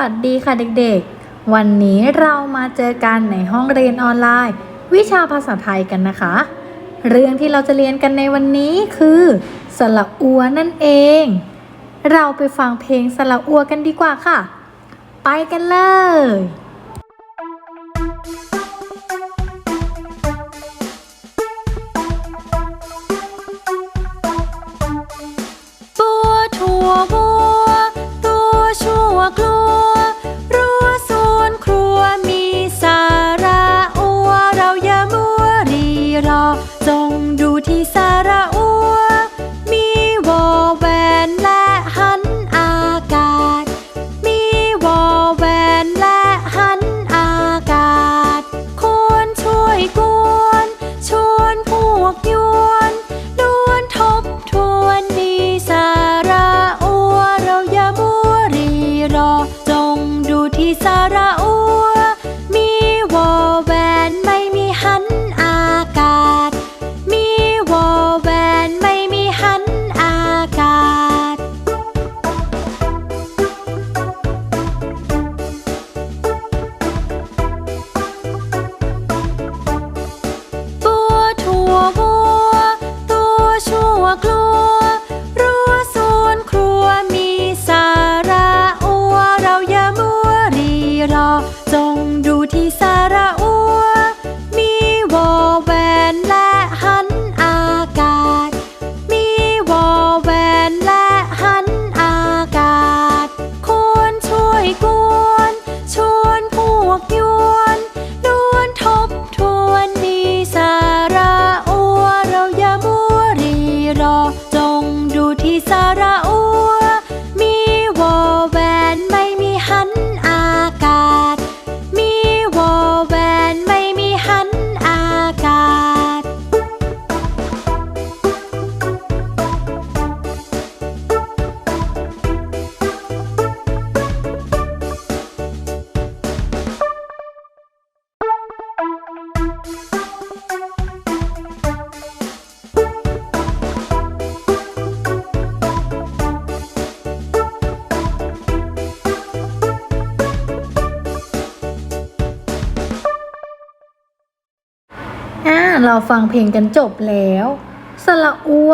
วัสดีค่ะเด็กๆ วันนี้เรามาเจอกันในห้องเรียนออนไลน์ วิชาภาษาไทยกันนะคะ เรื่องที่เราจะเรียนกันในวันนี้คือสระอัวนั่นเอง เราไปฟังเพลงสระอัวกันดีกว่าค่ะ ไปกันเลยตัวถั่วบัวตัวชั่วกลัว เราฟังเพลงกันจบแล้ว สระอัว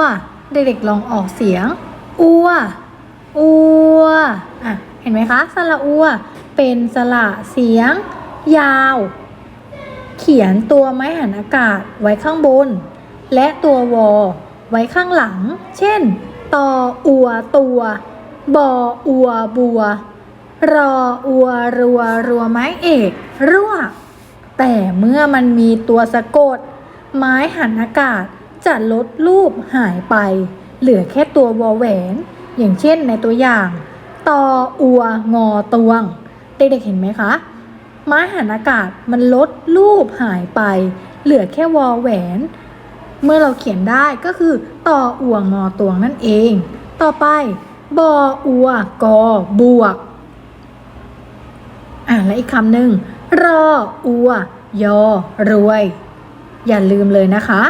เด็กๆลองออกเสียง อัว อัว อะ เห็นไหมคะ สระอัว เป็นสระเสียง ยาว เขียนตัวไม้หันอากาศไว้ข้างบน และตัววอ ไว้ข้างหลัง เช่น ตออัวตัว บออัวบัว รออัวรัว รัวไม้เอก รั่วแต่เมื่อมันมีตัวสะกด ไม้หันอากาศจะลดรูปหายไป เหลือแค่ตัววอแหวน อย่างเช่นในตัวอย่างตออัวงอตวง เด็กๆเห็นไหมคะ ไม้หันอากาศมันลดรูปหายไป เหลือแค่วอแหวน เมื่อเราเขียนได้ก็คือต่ออัวงอตวงนั่นเอง ต่อไปบออัวกอบวก อ่าและอีกคำหนึ่งรออัวยอรวย อย่าลืมเลยนะคะ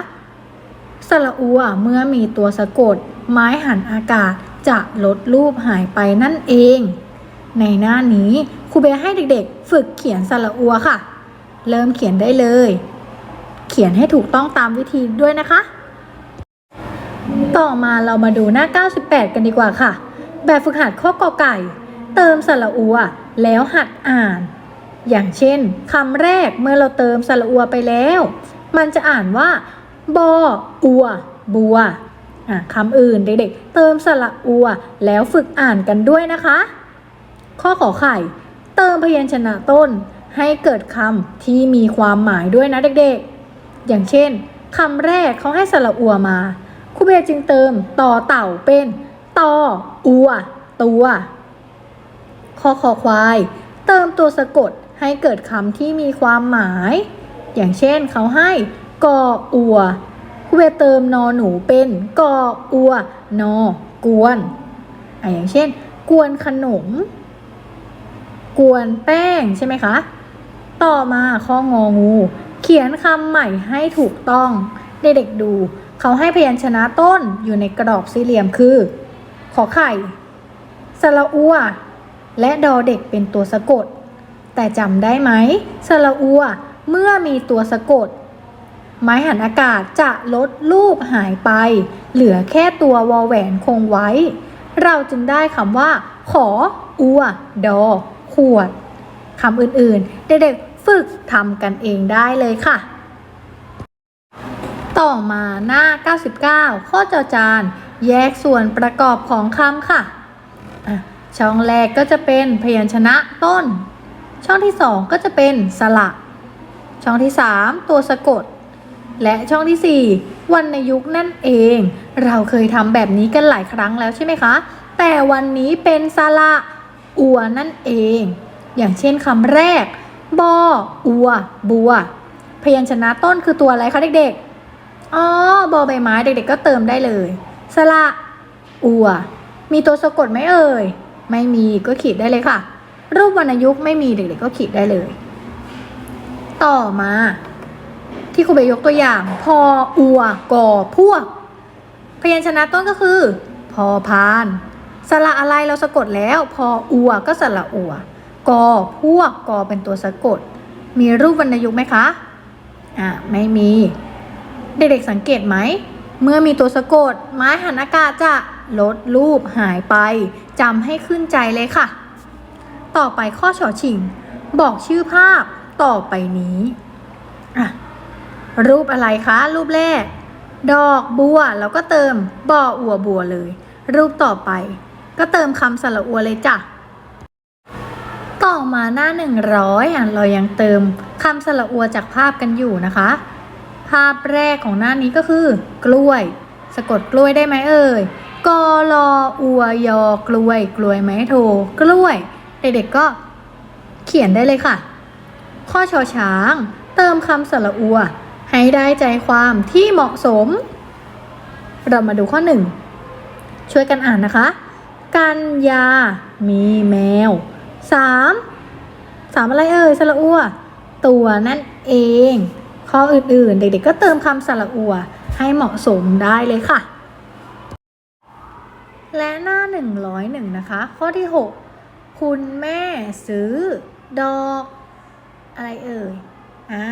สระอัวเมื่อมีตัวสะกด ไม้หันอากาศจะลดรูปหายไปนั่นเอง ในหน้านี้ครูเบให้เด็กๆ ฝึกเขียนสระอัวค่ะ เริ่มเขียนได้เลย เขียนให้ถูกต้องตามวิธีด้วยนะคะ ต่อมาเรามาดูหน้า 98 กันดีกว่าค่ะ แบบฝึกหัดข้อกอไก่ เติมสระอัวแล้วหัดอ่าน อย่างเช่นคำแรกเมื่อเราเติมสระอัวไปแล้ว มันจะอ่านว่าบออัว บัวคำอื่นเด็กๆ เติมสระอัว แล้วฝึกอ่านกันด้วยนะคะ ข้อขอไข่ เติมพยัญชนะต้น ให้เกิดคำที่มีความหมายด้วยนะเด็กๆ อย่างเช่นคำแรกเขาให้สระอัวมาครูเบจึงเติมต่อเต่าเป็นต่ออัว ตัวข้อคอควาย เติมตัวสะกดให้เกิดคำที่มีความหมาย อย่างเช่นเขาให้กออัวครูเบเติมนอหนูเป็นกออัวนอกวนอะอย่างเช่น กวนขนม กวนแป้งใช่ไหมคะ ต่อมาข้ององู เขียนคำใหม่ให้ถูกต้องเด็กๆดู เขาให้พยัญชนะต้นอยู่ในกรอบสี่เหลี่ยมคือ ขอไข่สระอัว และดอเด็กเป็นตัวสะกด แต่จำได้ไหมสระอัว เมื่อมีตัวสะกด ไม้หันอากาศจะลดรูปหายไป เหลือแค่ตัววอแหวนคงไว้ เราจึงได้คำว่า ขอ อัว ดอ ขวดคำอื่นๆ เด็กๆฝึกทำกันเองได้เลยค่ะ ต่อมาหน้า 99 ข้อจอจาน แยกส่วนประกอบของคำค่ะะช่องแรกก็จะเป็นพยัญชนะต้น ช่องที่2ก็จะเป็นสระ ช่องที่ 3 ตัวสะกด และช่องที่ 4 วรรณยุกต์นั่นเอง เราเคยทำแบบนี้กันหลายครั้งแล้วใช่ไหมคะ แต่วันนี้เป็นสระอัวนั่นเอง อย่างเช่นคำแรกบออัว บัว พยัญชนะต้นคือตัวอะไรคะเด็กๆ อ๋อบอใบไม้เด็กๆ ก็เติมได้เลยสระอัว มีตัวสะกดไหมเอ่ย ไม่มีก็ขีดได้เลยค่ะ รูปวรรณยุกต์ไม่มีเด็กๆ ก็ขีดได้เลย ต่อมา ที่ครูเบยยกตัวอย่าง พออัวก่อพวก พยัญชนะต้นก็คือ พอพาน สระอะไรเราสะกดแล้ว พออัวก็สระอัวกอพวกกอเป็นตัวสะกด มีรูปวรรณยุกต์ไหมคะอะไม่มี เด็กๆสังเกตไหม เมื่อมีตัวสะกด ไม้หันอากาศจะลดรูปหายไปจำให้ขึ้นใจเลยค่ะ ต่อไปข้อฉอชิง บอกชื่อภาพ ต่อไปนี้อะรูปอะไรคะ รูปแรก ดอกบัวแล้วก็เติมบ่ออัวบัวเลย รูปต่อไป ก็เติมคำสระอัวเลยจ้ะต่อมาหน้า 100อะเรายังเติมคำสระอัวจากภาพกันอยู่นะคะ ภาพแรกของหน้านี้ก็คือ กล้วย สะกดกล้วยได้ไหมเอ่ยกอลออัวยอกล้วย กล้วยไหมโท กล้วย เด็กๆก็เขียนได้เลยค่ะ ข้อชอช้าง เติมคำสระอัว ให้ได้ใจความที่เหมาะสม เรามาดูข้อหนึ่งช่วยกันอ่านนะคะ กันยามีแมวสามสามอะไรเอ่ยสระอัว ตัวนั่นเอง ข้ออื่นๆ เด็กๆก็เติมคำสระอัว ให้เหมาะสมได้เลยค่ะ และหน้า 101 นะคะ ข้อที่ 6 คุณแม่ซื้อ ดอก อะไรเอ่ย อ่า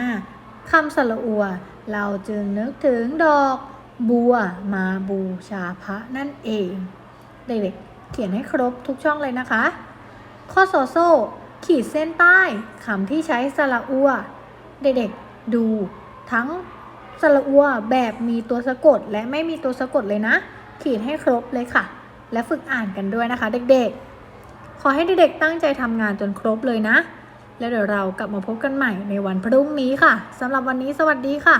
คำสระอัว เราจึงนึกถึงดอกบัวมาบูชาพระนั่นเอง เด็กๆเขียนให้ครบทุกช่องเลยนะคะ ข้อโซโซ ขีดเส้นใต้คำที่ใช้สระอัว เด็กๆดูทั้งสระอัวแบบมีตัวสะกดและไม่มีตัวสะกดเลยนะ ขีดให้ครบเลยค่ะ และฝึกอ่านกันด้วยนะคะ เด็กๆ ขอให้เด็กๆตั้งใจทำงานจนครบเลยนะ แล้วเดี๋ยวเรากลับมาพบกันใหม่ในวันพรุ่งนี้ค่ะสำหรับวันนี้สวัสดีค่ะ